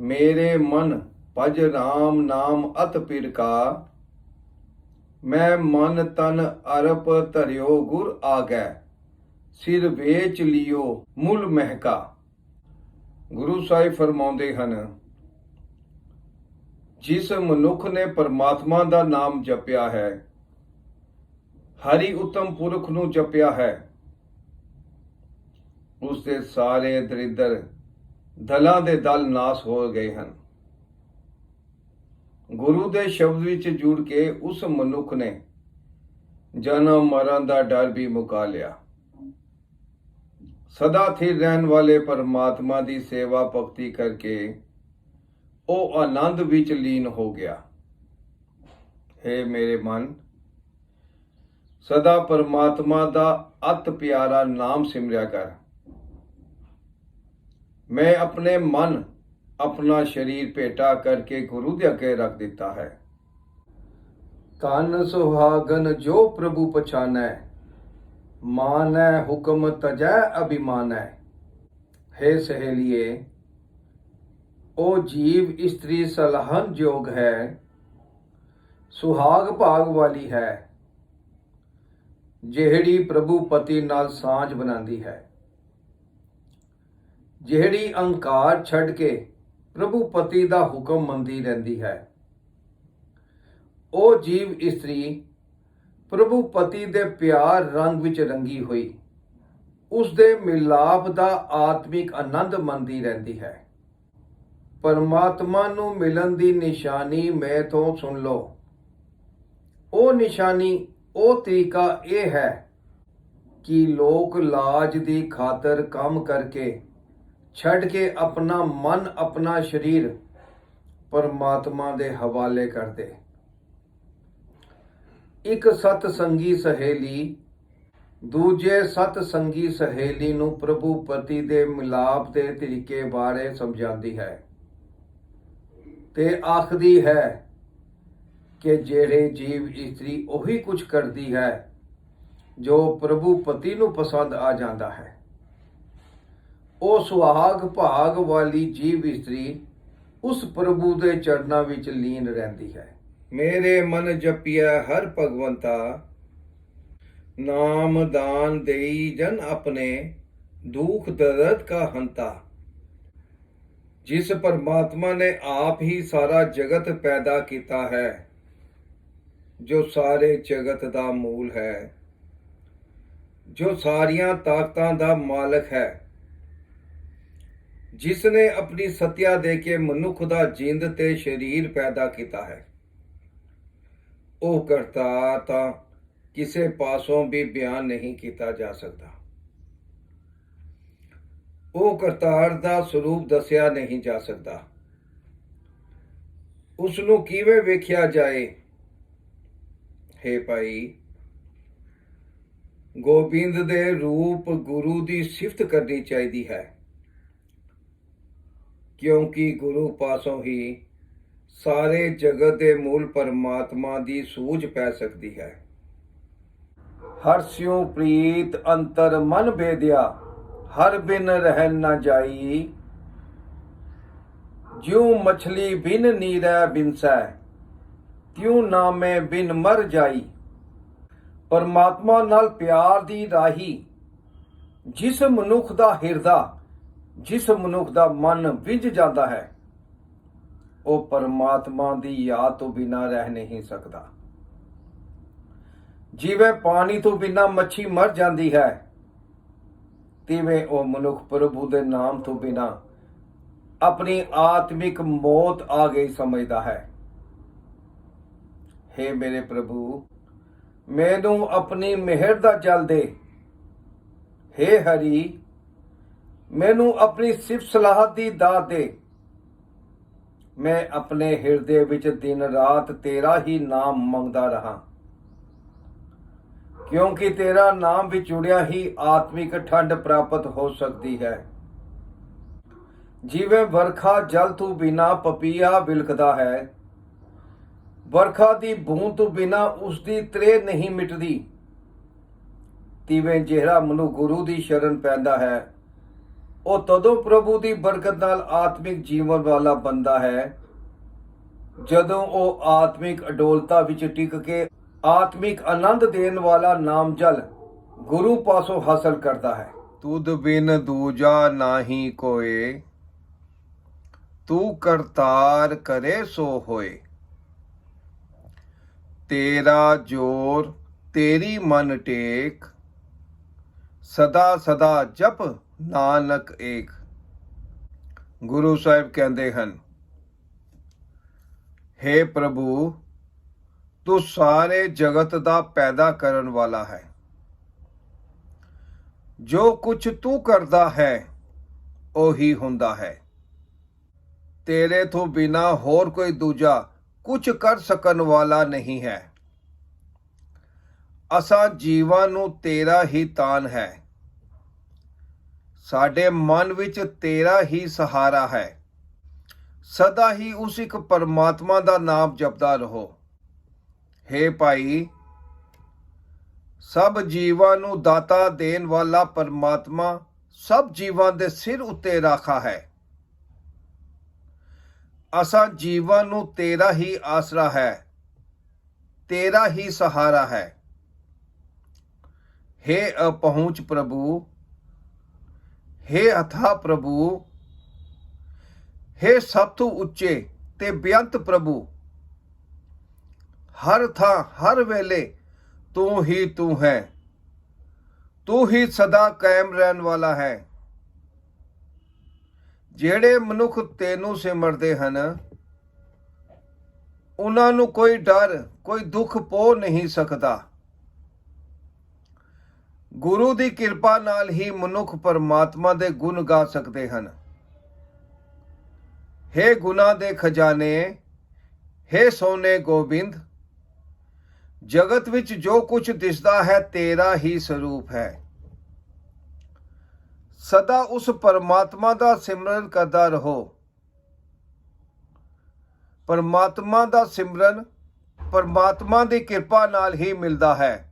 ਮੇਰੇ ਮਨ ਭਜ ਰਾਮ ਨਾਮ ਅਤ ਪੀਰ ਮੈਂ ਮਨ ਤਨ ਅਰਪ ਧਰਿਓ ਗੁਰ ਆਗੈ, ਸਿਰ ਵੇਚ ਲਿਓ ਮੁੱਲ ਮਹਿਕਾ। ਗੁਰੂ ਸਾਹਿਬ ਫਰਮਾਉਂਦੇ ਹਨ, ਜਿਸ ਮਨੁੱਖ ਨੇ ਪਰਮਾਤਮਾ ਦਾ ਨਾਮ ਜਪਿਆ ਹੈ, ਹਰੀ ਉਤਮ ਪੁਰਖ ਨੂੰ ਜਪਿਆ ਹੈ ਉਸ ਦੇ ਸਾਰੇ ਦਰਿਦਰ ਦਲਾਂ ਦੇ ਦਲ ਨਾਸ ਹੋ ਗਏ ਹਨ। ਗੁਰੂ ਦੇ ਸ਼ਬਦ ਵਿੱਚ ਜੁੜ ਕੇ ਉਸ ਮਨੁੱਖ ਨੇ ਜਨਮ ਮਰਨ ਦਾ ਡਰ ਵੀ ਮੁਕਾ ਲਿਆ। ਸਦਾ ਥਿਰ ਰਹਿਣ ਵਾਲੇ ਪਰਮਾਤਮਾ ਦੀ ਸੇਵਾ ਭਗਤੀ ਕਰਕੇ ਉਹ ਆਨੰਦ ਵਿੱਚ ਲੀਨ ਹੋ ਗਿਆ। ਹੈ ਮੇਰੇ ਮਨ, ਸਦਾ ਪਰਮਾਤਮਾ ਦਾ ਅਤ ਪਿਆਰਾ ਨਾਮ ਸਿਮਰਿਆ ਕਰ। ਮੈਂ ਆਪਣੇ ਮਨ, ਆਪਣਾ ਸ਼ਰੀਰ ਭੇਟਾ ਕਰਕੇ ਗੁਰੂ ਦੇ ਅੱਗੇ ਰੱਖ ਦਿੱਤਾ ਹੈ। ਕੰਨ ਸੁਹਾਗਨ ਜੋ ਪ੍ਰਭੂ ਪਛਾਨੈ, ਮਾਨੈ ਹੁਕਮ ਤਜੈ ਅਭਿਮਾਨੈ। ਹੈ ਸਹੇਲੀਏ ਉਹ ਜੀਵ ਇਸਤਰੀ ਸਲਹਨ ਜੋਗ ਹੈ, ਸੁਹਾਗ ਭਾਗ ਵਾਲੀ ਹੈ, ਜਿਹੜੀ ਪ੍ਰਭੂ ਪਤੀ ਨਾਲ ਸਾਂਝ ਬਣਾਉਂਦੀ ਹੈ। ਜਿਹੜੀ ਅਹੰਕਾਰ ਛੱਡ ਕੇ ਪ੍ਰਭੂ ਪਤੀ ਦਾ ਹੁਕਮ ਮੰਨਦੀ ਰਹਿੰਦੀ ਹੈ। ਉਹ ਜੀਵ ਇਸਤਰੀ ਪ੍ਰਭੂ ਪਤੀ ਦੇ ਪਿਆਰ ਰੰਗ ਵਿੱਚ ਰੰਗੀ ਹੋਈ ਉਸ ਦੇ ਮਿਲਾਪ ਦਾ ਆਤਮਿਕ ਆਨੰਦ ਮੰਨਦੀ ਰਹਿੰਦੀ ਹੈ। ਪਰਮਾਤਮਾ ਨੂੰ ਮਿਲਣ ਦੀ ਨਿਸ਼ਾਨੀ ਮੈਂ ਤੋਂ ਸੁਣ ਲਓ। ਉਹ ਨਿਸ਼ਾਨੀ, ਉਹ ਤਰੀਕਾ ਇਹ ਹੈ ਕਿ ਲੋਕ ਲਾਜ ਦੀ ਖਾਤਰ ਕੰਮ ਕਰਕੇ ਛੱਡ ਕੇ ਆਪਣਾ ਮਨ, ਆਪਣਾ ਸਰੀਰ ਪਰਮਾਤਮਾ ਦੇ ਹਵਾਲੇ ਕਰਦੇ। ਇੱਕ ਸਤ ਸੰਗੀ ਸਹੇਲੀ ਦੂਜੇ ਸਤ ਸੰਗੀ ਸਹੇਲੀ ਨੂੰ ਪ੍ਰਭੂ ਪਤੀ ਦੇ ਮਿਲਾਪ ਦੇ ਤਰੀਕੇ ਬਾਰੇ ਸਮਝਾਉਂਦੀ ਹੈ ਤੇ ਆਖਦੀ ਹੈ ਕਿ ਜਿਹੜੇ ਜੀਵ ਇਸਤਰੀ ਉਹੀ ਕੁਝ ਕਰਦੀ ਹੈ ਜੋ ਪ੍ਰਭੂ ਪਤੀ ਨੂੰ ਪਸੰਦ ਆ ਜਾਂਦਾ ਹੈ। ਉਹ ਸੁਹਾਗ ਭਾਗ ਵਾਲੀ ਜੀਵ ਇਸਤਰੀ ਉਸ ਪ੍ਰਭੂ ਦੇ ਚਰਨਾਂ ਵਿੱਚ ਲੀਨ ਰਹਿੰਦੀ ਹੈ। ਮੇਰੇ ਮਨ ਜਪਿਆ ਹਰ ਭਗਵੰਤਾ, ਨਾਮ ਦਾਨ ਦੇਈ ਜਨ ਆਪਣੇ, ਦੁਖ ਦਰਦ ਕਾ ਹੰਤਾ। ਜਿਸ ਪਰਮਾਤਮਾ ਨੇ ਆਪ ਹੀ ਸਾਰਾ ਜਗਤ ਪੈਦਾ ਕੀਤਾ ਹੈ, ਜੋ ਸਾਰੇ ਜਗਤ ਦਾ ਮੂਲ ਹੈ, ਜੋ ਸਾਰੀਆਂ ਤਾਕਤਾਂ ਦਾ ਮਾਲਕ ਹੈ। ਜਿਸ ਨੇ ਆਪਣੀ ਸਤਿਆ ਦੇ ਕੇ ਮਨੁੱਖ ਦਾ ਜਿੰਦ ਤੇ ਸਰੀਰ ਪੈਦਾ ਕੀਤਾ ਹੈ। ਉਹ ਕਰਤਾ ਤਾਂ ਕਿਸੇ ਪਾਸੋਂ ਵੀ ਬਿਆਨ ਨਹੀਂ ਕੀਤਾ ਜਾ ਸਕਦਾ। ਉਹ ਕਰਤਾਰ ਦਾ ਸਰੂਪ ਦੱਸਿਆ ਨਹੀਂ ਜਾ ਸਕਦਾ। ਉਸ ਨੂੰ ਕਿਵੇਂ ਵੇਖਿਆ ਜਾਏ? ਹੈ ਭਾਈ, ਗੋਬਿੰਦ ਦੇ ਰੂਪ ਗੁਰੂ ਦੀ ਸਿਫਤ ਕਰਨੀ ਚਾਹੀਦੀ ਹੈ। ਕਿਉਂਕਿ ਗੁਰੂ ਪਾਸੋਂ ਹੀ ਸਾਰੇ ਜਗਤ ਦੇ ਮੂਲ ਪਰਮਾਤਮਾ ਦੀ ਸੂਝ ਪੈ ਸਕਦੀ ਹੈ। ਹਰ ਸਿਉ ਪ੍ਰੀਤ ਅੰਤਰ ਮਨ ਬੇਦਿਆ, ਹਰ ਬਿਨ ਰਹਿ ਨਾ ਜਾਈ। ਜਿਉ ਮਛਲੀ ਬਿਨ ਨੀਰੈ ਬਿਨਸੈ, ਤਿਉ ਨਾਮੇ ਬਿਨ ਮਰ ਜਾਈ। ਪਰਮਾਤਮਾ ਨਾਲ ਪਿਆਰ ਦੀ ਰਾਹੀ, ਜਿਸ ਮਨੁੱਖ ਦਾ ਹਿਰਦਾ ਜਿਸ ਮਨੁੱਖ ਦਾ ਮਨ ਵਿੰਝ ਜਾਂਦਾ ਹੈ, ਉਹ ਪਰਮਾਤਮਾ ਦੀ ਯਾਦ ਤੋਂ ਬਿਨਾ ਰਹਿ ਨਹੀਂ ਸਕਦਾ। ਜਿਵੇਂ ਪਾਣੀ ਤੋਂ ਬਿਨਾ ਮੱਛੀ ਮਰ ਜਾਂਦੀ ਹੈ, ਤਿਵੇਂ ਉਹ ਮਨੁੱਖ ਪ੍ਰਭੂ ਦੇ ਨਾਮ ਤੋਂ ਬਿਨਾ ਆਪਣੀ ਆਤਮਿਕ ਮੌਤ ਆ ਗਈ ਸਮਝਦਾ ਹੈ। हे ਮੇਰੇ ਪ੍ਰਭੂ, ਮੈਨੂੰ ਆਪਣੀ ਮਿਹਰ ਦਾ ਜਲ ਦੇ। हे ਹਰੀ ਮੈਨੂੰ ਆਪਣੀ ਸਿਫਤ ਸਲਾਹ ਦੀ ਦਾਤ ਦੇ। ਮੈਂ ਆਪਣੇ ਹਿਰਦੇ ਵਿੱਚ ਦਿਨ ਰਾਤ ਤੇਰਾ ਹੀ ਨਾਮ ਮੰਗਦਾ ਰਹਾ। ਕਿਉਂਕਿ ਤੇਰਾ ਨਾਮ ਵਿੱਚ ਜੁੜਿਆ ਹੀ ਆਤਮਿਕ ਠੰਡ ਪ੍ਰਾਪਤ ਹੋ ਸਕਦੀ ਹੈ। ਜਿਵੇਂ ਵਰਖਾ ਜਲ ਤੋਂ ਬਿਨਾ ਪਪੀਆ ਬਿਲਕਦਾ ਹੈ, ਵਰਖਾ ਦੀ ਬੂੰਦ ਤੋਂ ਬਿਨਾ ਉਸ ਦੀ ਤ੍ਰੇ ਨਹੀਂ ਮਿਟਦੀ, ਤਿਵੇਂ ਜਿਹੜਾ ਮਨੁ ਗੁਰੂ ਦੀ ਸ਼ਰਨ ਪੈਂਦਾ ਹੈ ਉਹ ਤਦੋਂ ਪ੍ਰਭੂ ਦੀ ਬਰਕਤ ਨਾਲ ਆਤਮਿਕ ਜੀਵਨ ਵਾਲਾ ਬੰਦਾ ਹੈ। ਜਦੋਂ ਉਹ ਆਤਮਿਕ ਅਡੋਲਤਾ ਵਿੱਚ ਟਿਕ ਕੇ ਆਤਮਿਕ ਆਨੰਦ ਦੇਣ ਵਾਲਾ ਨਾਮ ਜਲ ਗੁਰੂ ਪਾਸੋਂ ਹਾਸਲ ਕਰਦਾ ਹੈ। ਤੁਧ ਬਿਨ ਦੂਜਾ ਨਾਹੀ ਕੋਏ, ਤੂੰ ਕਰਤਾਰ ਕਰੇ ਸੋ ਹੋਏ। ਤੇਰਾ ਜੋਰ ਤੇਰੀ ਮਨ ਟੇਕ, ਸਦਾ ਸਦਾ ਜਪ ਨਾਨਕ ਏਕ। ਗੁਰੂ ਸਾਹਿਬ ਕਹਿੰਦੇ ਹਨ हे ਪ੍ਰਭੂ, ਤੂੰ ਸਾਰੇ ਜਗਤ ਦਾ ਪੈਦਾ ਕਰਨ ਵਾਲਾ ਹੈ। ਜੋ ਕੁਝ ਤੂੰ ਕਰਦਾ ਹੈ, ਉਹੀ ਹੁੰਦਾ ਹੈ। ਤੇਰੇ ਤੋਂ ਬਿਨਾ ਹੋਰ ਕੋਈ ਦੂਜਾ ਕੁਝ ਕਰ ਸਕਣ ਵਾਲਾ ਨਹੀਂ ਹੈ। ਅਸਾਂ ਜੀਵਾਂ ਨੂੰ ਤੇਰਾ ਹੀ ਤਾਨ ਹੈ। ਸਾਡੇ ਮਨ ਵਿੱਚ ਤੇਰਾ ਹੀ ਸਹਾਰਾ ਹੈ। ਸਦਾ ਹੀ ਉਸ ਇੱਕ ਪਰਮਾਤਮਾ ਦਾ ਨਾਮ ਜਪਦਾ ਰਹੋ। हे ਭਾਈ, ਸਭ ਜੀਵਾਂ ਨੂੰ ਦਾਤਾ ਦੇਣ ਵਾਲਾ ਪਰਮਾਤਮਾ ਸਭ ਜੀਵਾਂ ਦੇ ਸਿਰ ਉੱਤੇ ਰਾਖਾ ਹੈ। ਅਸਾਂ ਜੀਵਾਂ ਨੂੰ ਤੇਰਾ ਹੀ ਆਸਰਾ ਹੈ, ਤੇਰਾ ਹੀ ਸਹਾਰਾ ਹੈ। हे ਅਪਹੁੰਚ ਪ੍ਰਭੂ हे ਅਥਾ ਪ੍ਰਭੂ हे ਸਭ ਤੋਂ ਉੱਚੇ ਤੇ ਬੇਅੰਤ ਪ੍ਰਭੂ, ਹਰ ਥਾਂ, ਹਰ ਵੇਲੇ ਤੂੰ ਹੀ ਤੂੰ ਹੈ, ਤੂੰ ਹੀ ਸਦਾ ਕਾਇਮ ਰਹਿਣ ਵਾਲਾ ਹੈ। ਜਿਹੜੇ ਮਨੁੱਖ ਤੈਨੂੰ ਸਿਮਰਦੇ ਹਨ, ਉਹਨਾਂ ਨੂੰ ਕੋਈ ਡਰ, ਕੋਈ ਦੁੱਖ ਪੋ ਨਹੀਂ ਸਕਦਾ। ਗੁਰੂ ਦੀ ਕਿਰਪਾ ਨਾਲ ਹੀ ਮਨੁੱਖ ਪਰਮਾਤਮਾ ਦੇ ਗੁਣ ਗਾ ਸਕਦੇ ਹਨ। हे ਗੁਨਾ ਦੇ ਖਜ਼ਾਨੇ हे ਸੋਨੇ ਗੋਬਿੰਦ, ਜਗਤ ਵਿੱਚ ਜੋ ਕੁਝ ਦਿਸਦਾ ਹੈ ਤੇਰਾ ਹੀ ਸਰੂਪ ਹੈ। ਸਦਾ ਉਸ ਪਰਮਾਤਮਾ ਦਾ ਸਿਮਰਨ ਕਰਦਾ ਰਹੋ। ਪਰਮਾਤਮਾ ਦਾ ਸਿਮਰਨ ਪਰਮਾਤਮਾ ਦੀ ਕਿਰਪਾ ਨਾਲ ਹੀ ਮਿਲਦਾ ਹੈ।